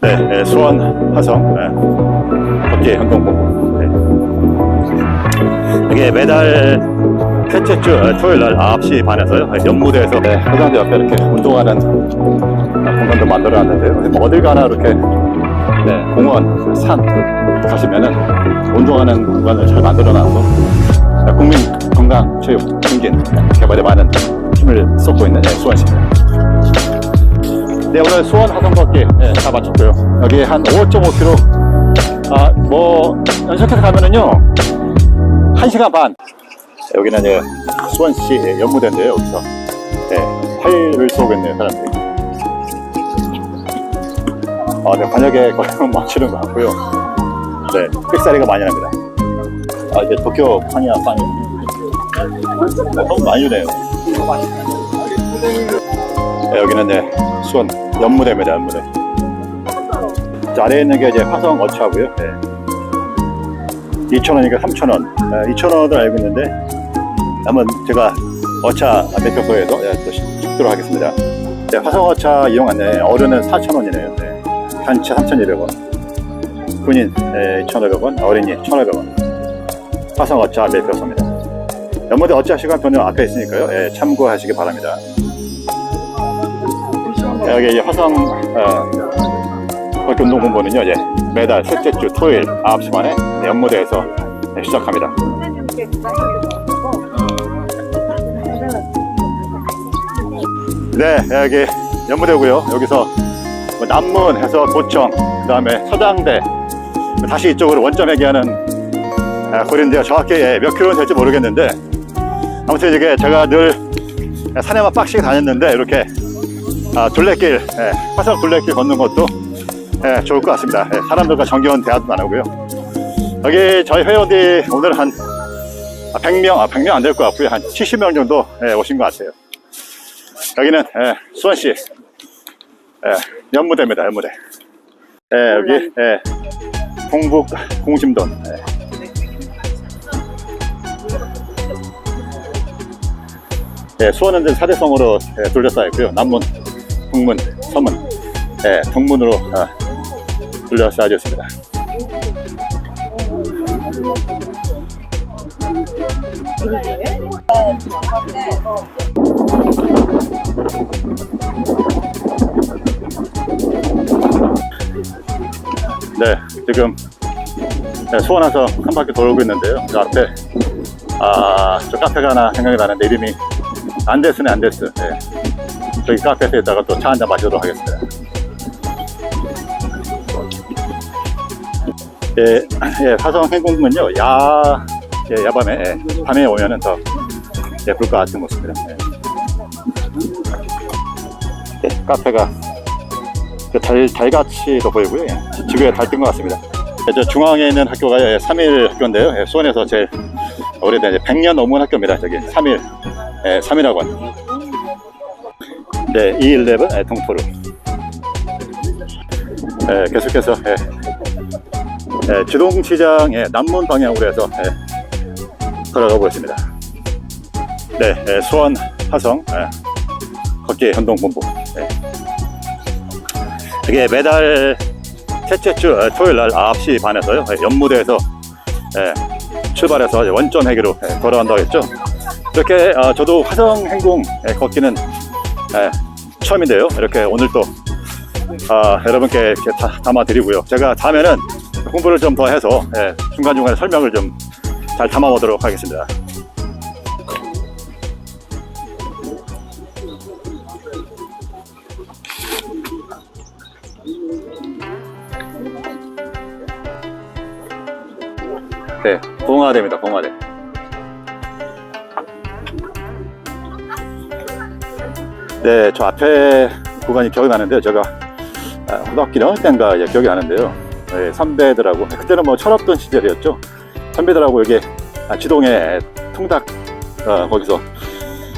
네, 네, 수원 화성 네, 걷기 항공본부. 네. 이게 매달 셋째 주 어, 토요일 날 9시 반에서요. 네, 연무대에서 네, 해상도 옆에 이렇게 운동하는 공간도 만들어놨는데요. 뭐 어딜 가나 이렇게 네, 공원, 산 가시면은 운동하는 공간을 잘 만들어놔서 네, 국민 건강 체육 증진 개발에 많은 힘을 쏟고 있는 네, 수원시입니다. 네, 오늘 수원 하성 걷기 네, 다 마쳤고요. 여기 한 5.5km. 아, 뭐, 연속해서 가면은요, 1시간 반. 여기는 이제 수원시 연무대인데요, 여기서. 네, 쏘고 있네요, 사람들이. 아, 네, 반역에 걸리면 맞추는 것 같고요. 네, 삑사리가 많이 납니다. 아, 이제 도쿄 파니야, 파니. 어, 너무 많이 주네요. 네, 여기는 이제 수원 연무대입니다, 연무대. 저 아래에 있는 게 이제 화성 어차고요. 네. 2,000원이니까 3,000원. 네, 2,000원을 알고 있는데, 한번 제가 어차 매표소에서 네, 찍도록 하겠습니다. 네, 화성 어차 이용하네. 어른은 4,000원이네요. 네. 단체 3,200원. 군인 네, 2,500원, 어린이 1,500원. 화성 어차 매표소입니다. 연무대 어차 시간표는 앞에 있으니까요. 예, 참고하시기 바랍니다. 여기 화성 어, 걷기 운동본부는요 이제 매달 셋째 주 토요일 9시 반에 연무대에서 네, 시작합니다. 네 여기 연무대고요. 여기서 뭐 남문 해서 도청 그 다음에 서당대 다시 이쪽으로 원점 회귀하는 아, 거리인데요. 정확히 예, 몇 킬로는 될지 모르겠는데 아무튼 이게 제가 늘 산에만 빡시게 다녔는데 이렇게 아, 둘레길, 예, 화성 둘레길 걷는 것도 예, 좋을 것 같습니다. 예, 사람들과 정겨운 대화도 나누고요. 여기 저희 회원들이 오늘 한 100명, 아, 100명 안 될 것 같고요. 한 70명 정도 예, 오신 것 같아요. 여기는 예, 수원시 예, 연무대입니다. 연무대. 예, 여기 예, 동북 공심동. 예. 예, 수원은 사대성으로 예, 둘러싸여 있고요. 남문, 북문, 서문, 예, 동문으로 아, 둘러싸여 있습니다. 네, 지금 네, 수원 와서 한 바퀴 돌고 있는데요. 그 앞에 아, 저 카페가 하나 생각이 나는데 이름이 안데스네 안데스. 네. 저기 카페에서 있다가 또 차 한잔 마시도록 하겠습니다. 예, 예, 화성 행궁은요, 야, 예, 야밤에, 예, 밤에 오면은 더 예쁠 것 같은 모습입니다. 예. 예, 카페가 그 달, 달같이도 보이고요. 예, 지구에 달뜬 것 같습니다. 예, 저 중앙에 있는 학교가 예, 3일 학교인데요. 예, 수원에서 제일 오래된 이제 100년 넘은 학교입니다. 저기 3일, 예, 3일학원. 네, E11 예, 동포루. 예, 계속해서 예, 예, 지동시장의 남문 방향으로 해서 예, 걸어가 보겠습니다. 네, 예, 수원 화성 예, 걷기 운동본부. 예. 이게 매달 셋째 주 어, 토요일 날 9시 반에서요. 예, 연무대에서 예, 출발해서 원점 회기로 예, 걸어간다고 했죠. 이렇게 어, 저도 화성 행궁 예, 걷기는 예, 처음인데요. 이렇게 오늘 또 아, 여러분께 이렇게 다, 담아 드리고요. 제가 다음에는 공부를 좀 더 해서 예, 중간중간에 설명을 좀 잘 담아 보도록 하겠습니다. 네, 봉화대입니다. 봉화대. 네, 저 앞에 구간이 기억이 나는데요. 제가 아, 고등학교 1학년 때인가 이제 기억이 나는데요. 네, 선배들하고 그때는 뭐 철없던 시절이었죠. 선배들하고 여기 아, 지동에 통닭 어, 거기서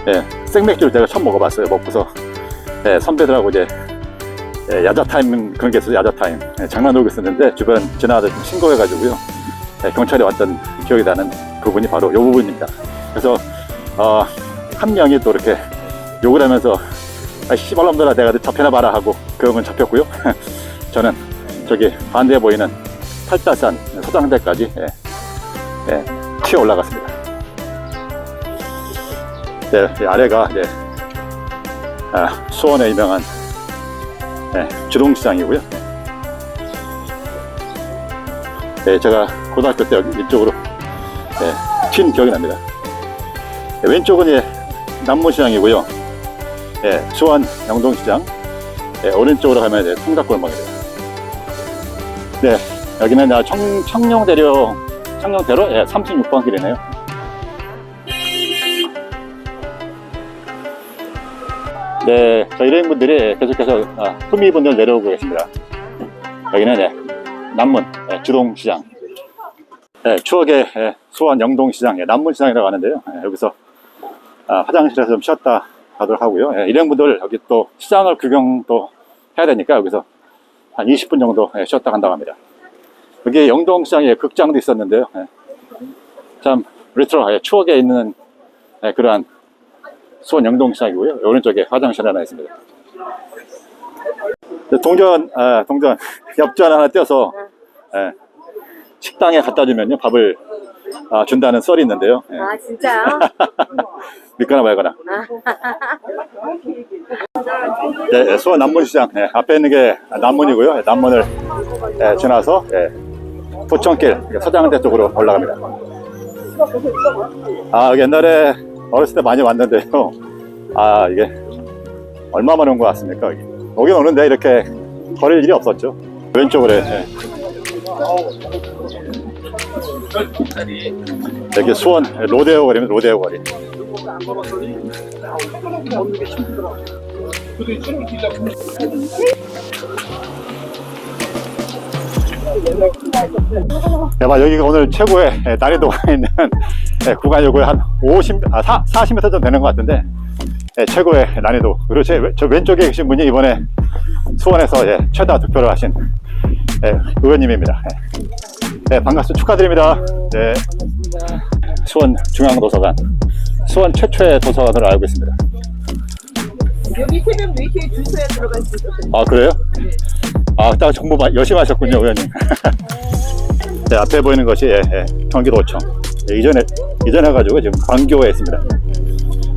예, 생맥주를 제가 처음 먹어봤어요. 먹고서 예, 선배들하고 이제 예, 야자 타임 그런 게 있어요. 야자 타임 예, 장난 놀고 있었는데 주변 지나가다 좀 신고해가지고요. 예, 경찰이 왔던 기억이 나는 부분이 바로 이 부분입니다. 그래서 어, 한 명이 또 이렇게 욕을 하면서 아, 씨발놈들아 내가 잡혀나 봐라 하고 그 형은 잡혔고요. 저는 저기 반대에 보이는 팔다산 서장대까지 예, 예, 튀어 올라갔습니다. 네, 이 아래가 이제 아, 수원의 유명한 네, 주동시장이고요. 네, 제가 고등학교 때 여기 이쪽으로 네, 튄 기억이 납니다. 네, 왼쪽은 예, 남문시장이고요. 예, 수원 영동시장. 예, 오른쪽으로 가면 이제 통닭골목입니다. 네, 여기는 아, 청, 청룡대로, 청룡대로 예, 36번 길이네요. 네, 저 일행분들이 계속해서 아, 후미분들 내려오고 계십니다. 여기는 예, 남문 예, 주동시장. 예, 추억의 예, 수원 영동시장, 예, 남문시장이라고 하는데요. 예, 여기서 아, 화장실에서 좀 쉬었다 가도록 하고요. 예, 일행분들 여기 또 시장을 구경 또 해야 되니까 여기서 한 20분 정도 예, 쉬었다 간다고 합니다. 여기 영동시장에 극장도 있었는데요. 예, 참 레트로 예, 추억에 있는 예, 그러한 수원 영동시장이고요. 오른쪽에 화장실 하나 있습니다. 네, 동전, 아, 동전 엽전 하나 떼어서 예, 식당에 갖다 주면요 밥을 아, 준다는 썰이 있는데요. 예. 아 진짜요? 믿거나 말거나. 네, 네, 수원 남문시장 네, 앞에 있는 게 남문이고요. 네, 남문을 네, 지나서 네, 도청길 서장대 쪽으로 올라갑니다. 아 옛날에 어렸을 때 많이 왔는데요. 아 이게 얼마만에 온 것 같습니까? 여기. 오긴 오는데 이렇게 걸을 일이 없었죠. 왼쪽으로 네. 여기 수원 로데오 거리면 로데오 거리. 대박 여기가 오늘 최고의 예, 난이도가 있는 예, 구간이고요. 한 50, 아, 4, 40m 정도 되는 것 같은데 예, 최고의 난이도. 그리고 제, 왼- 저 왼쪽에 계신 분이 이번에 수원에서 예, 최다 득표를 하신 예, 의원님입니다. 예. 네, 반갑습니다. 축하드립니다. 네. 수원 중앙도서관 수원 최초의 도서관으로 알고 있습니다 여기 새벽 4시에 줄 서야 들어갈 수 있어요. 아 그래요? 아, 딱 정보 마- 열심히 하셨군요, 의원님. 네, 앞에 보이는 것이 예, 예, 경기도청. 예, 이전에 이전해 가지고 지금 광교에 있습니다.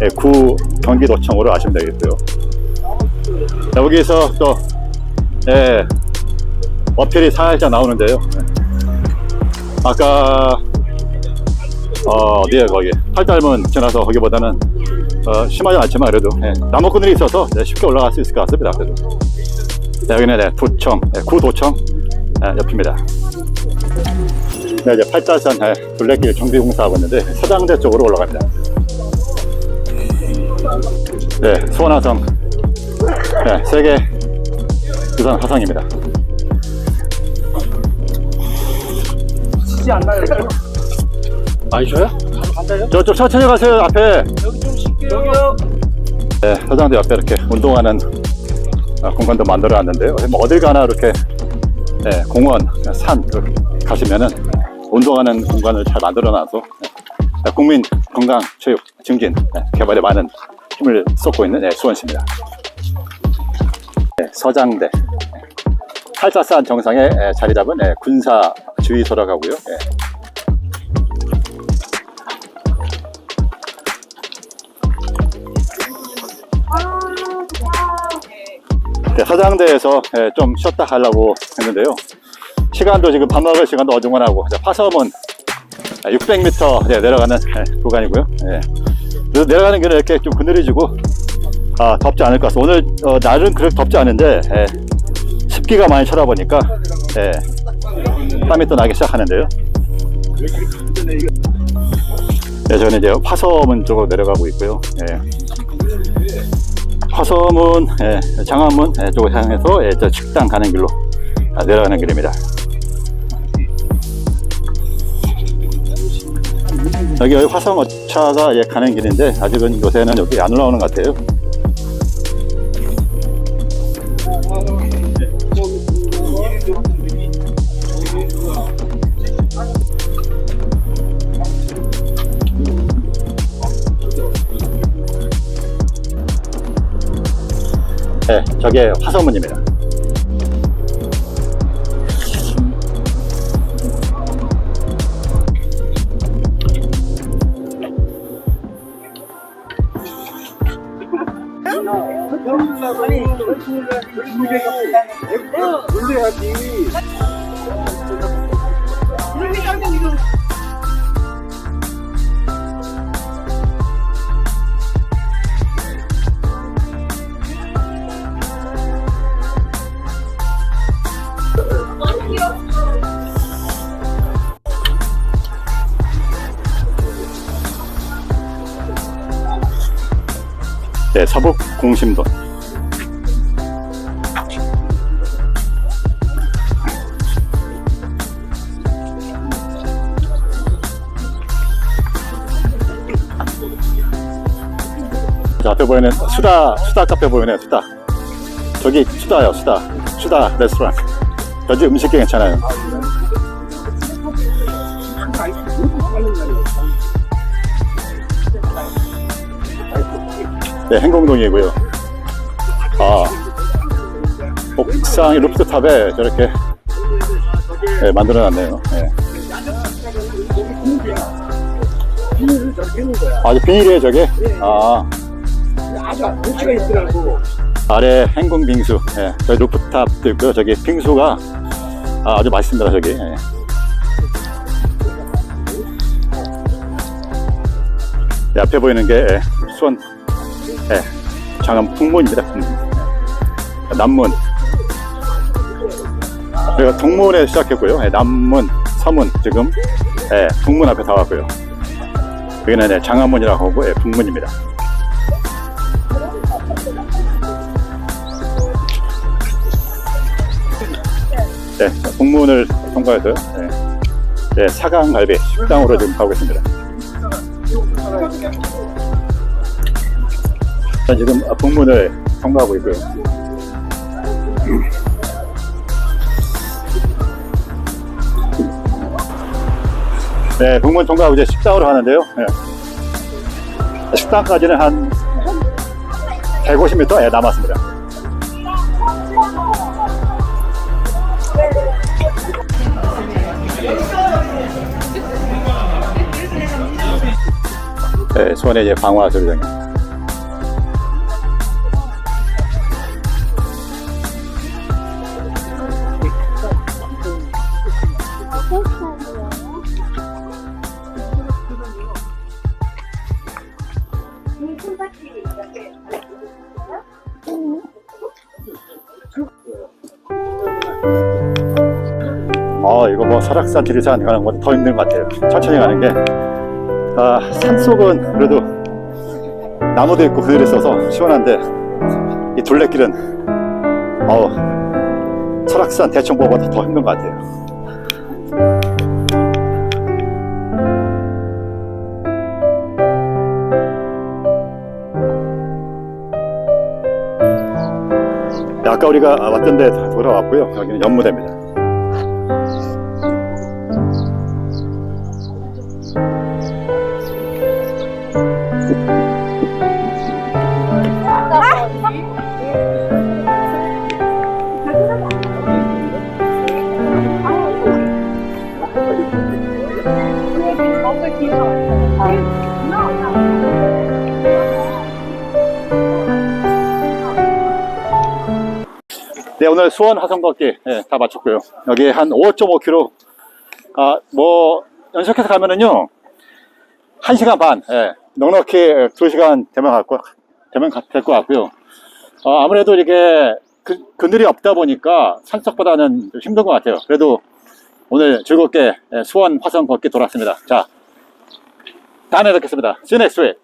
예, 구 경기도청으로 아시면 되겠고요. 자, 여기서 또 예, 어필이 살짝 나오는데요. 예. 아까 어, 어디에 거기 팔달문 지나서 거기보다는 어, 심하지 않지만 그래도 예, 나무꾼들이 있어서 네, 쉽게 올라갈 수 있을 것 같습니다. 그래도. 네, 여기는 네, 도청, 네, 구도청 네, 옆입니다. 네, 이제 팔달산 네, 둘레길 정비 공사하고 있는데 서장대 쪽으로 올라갑니다. 네, 수원화성 네, 세계 유산 화성입니다. 지지 않나요? 많이 줘요? 간다요? 저쪽 천천히 가세요, 앞에. 여기 좀 쉴게요. 여기요. 네, 서장대 옆에 이렇게 운동하는 어, 공간도 만들어 놨는데요. 뭐 어딜 가나 이렇게 네, 공원, 산 이렇게 가시면은 운동하는 공간을 잘 만들어 놔서 네, 국민 건강 체육 증진 네, 개발에 많은 힘을 쏟고 있는 네, 수원시입니다. 네, 서장대 네, 팔사산 정상에 네, 자리 잡은 네, 군사 주의소라고 하고요. 네. 네, 서장대에서 예, 좀 쉬었다 가려고 했는데요. 시간도 지금 밥 먹을 시간도 어중간하고 파섬은 600m 내려가는 예, 구간이고요. 예. 그래서 내려가는 길은 이렇게 좀 그늘이지고 아, 덥지 않을 것 같습니다. 오늘 어, 날은 그렇게 덥지 않은데 예, 습기가 많이 차다 보니까 예, 땀이 또 나기 시작하는데요. 네, 저는 이제 화섬은 쪽으로 내려가고 있고요. 예. 화섬은 예, 장안문 예, 쪽을 향해서 예, 저 식당 가는 길로 아, 내려가는 길입니다. 여기 화성 어차가 예, 가는 길인데 아직은 요새는 여기 안 올라오는 것 같아요. 저게 화서문입니다. 아니, 놀래야지. 공심동. 저 앞에 보이는 수다, 수다 카페 보이네요, 수다. 저기 수다요, 수다. 수다 레스토랑. 여기 음식이 괜찮아요. 네, 행공동이고요. 아, 옥상의 루프탑에 저렇게 네, 만들어놨네요. 네. 아, 비닐이에요, 저게? 아. 아래 행궁 빙수. 예, 저기 루프탑도 있고요. 저기 빙수가 아, 주 맛있습니다, 저기. 예. 네, 앞에 보이는 게 예, 수원 예, 장암 풍문입니다. 풍문. 예, 남문. 저희가 동문에 시작했고요. 예, 남문, 서문 지금 예, 북문 앞에 다 왔고요. 여기는 예, 장암문이라고 하고 예, 북문입니다. 네, 북문을 통과해서 네, 네, 사강갈비 식당으로 지금 가고 있습니다. 자, 지금 북문을 통과하고 있고요. 네, 북문 통과하고 이제 식당으로 가는데요. 네. 식당까지는 한 150m 남았습니다. 네, 수원의 이제 방화 소리장입니다. 설악산, 지리산 가는 것보다 더 힘든 것 같아요. 천천히 가는 게. 아, 산속은 그래도 나무도 있고 그늘이 있어서 시원한데 이 둘레길은 어우 설악산 대청보보다 더 힘든 것 같아요. 네, 아까 우리가 왔던 데 돌아왔고요. 여기는 연무대입니다. 네, 오늘 수원 화성 걷기 예, 다 마쳤고요. 여기 한 5.5km. 아, 뭐 연속해서 가면은요. 1시간 반. 예, 넉넉히 2시간 되면 갈 거, 되면 될 것 같고요. 어, 아무래도 이게 그, 그늘이 없다 보니까 산속보다는 좀 힘든 것 같아요. 그래도 오늘 즐겁게 예, 수원 화성 걷기 돌았습니다. 자, 다음에 뵙겠습니다. See you next week.